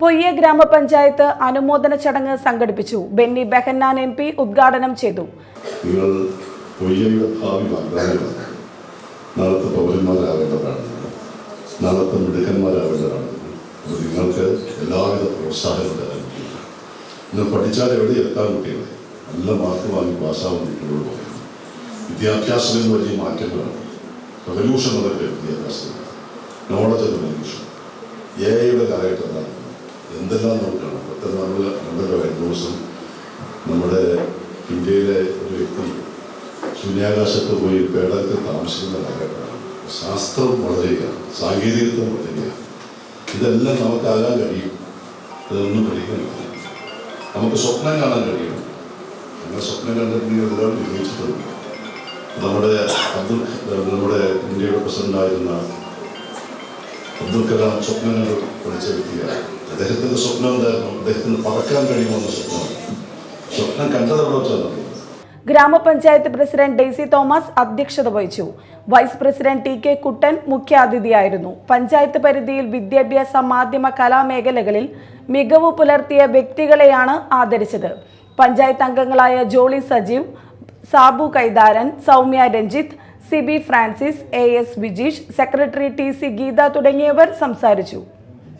പൊയ്യ ഗ്രാമപഞ്ചായത്ത് അനുമോദന ചടങ്ങ് സംഘടിപ്പിച്ചു. ബെന്നി ബെഹന്നാൻ എം പി ഉദ്ഘാടനം ചെയ്തു. വിദ്യാഭ്യാസം നാളത്തെ പൗരന്മാരാവേണ്ടവരാണ് നിങ്ങൾ. നാളത്തെ കുട്ടികളോട് പറയും. വിദ്യാഭ്യാസത്തിന് വലിയ എ ഐയുടെ എന്തെല്ലാം നോക്കണം കാണാം പെട്ടെന്ന് നമ്മൾ രണ്ടു കഴിഞ്ഞ ദിവസം നമ്മുടെ ഇന്ത്യയിലെ ഒരു വ്യക്തി ശൂന്യാകാശത്ത് പോയി പേടകത്തിൽ താമസിക്കുന്ന കാലഘട്ടമാണ് ശാസ്ത്രം വളരുകയാണ് സാങ്കേതികത്വം വളരുകയാണ് ഇതെല്ലാം നമുക്കാകാൻ കഴിയും. അതൊന്നും പഠിക്കുന്നില്ല നമുക്ക് സ്വപ്നം കാണാൻ കഴിയും. അങ്ങനെ സ്വപ്നം കണ്ടിട്ടുണ്ടെങ്കിൽ ഒരുപാട് വിജയിച്ചിട്ടുണ്ട്. നമ്മുടെ അബ്ദുൾ നമ്മുടെ ഇന്ത്യയുടെ പ്രസിഡന്റായിരുന്ന അബ്ദുൽ കലാം സ്വപ്നങ്ങൾ പഠിച്ച വ്യക്തിയാണ്. അദ്ദേഹത്തിന്റെ സ്വപ്നം എന്തായിരുന്നു? അദ്ദേഹത്തിന് പറക്കാൻ കഴിയുമെന്ന സ്വപ്നമാണ് സ്വപ്നം. കണ്ടത് വെച്ചാൽ ഗ്രാമപഞ്ചായത്ത് പ്രസിഡന്റ് ഡെയ്സി തോമസ് അധ്യക്ഷത വഹിച്ചു. Vice president T K Kuttan മുഖ്യാതിഥിയായിരുന്നു. Panchayat പരിധിയിൽ വിദ്യാഭ്യാസ മാധ്യമ കലാമേഖലകളിൽ മികവ് പുലർത്തിയ വ്യക്തികളെയാണ് ആദരിച്ചത്. പഞ്ചായത്ത് അംഗങ്ങളായ Jolly Sajeev Sabu Kaitharan Soumya Ranjith Sibi Francis A S Vijeesh secretary T C Geetha തുടങ്ങിയവർ സംസാരിച്ചു.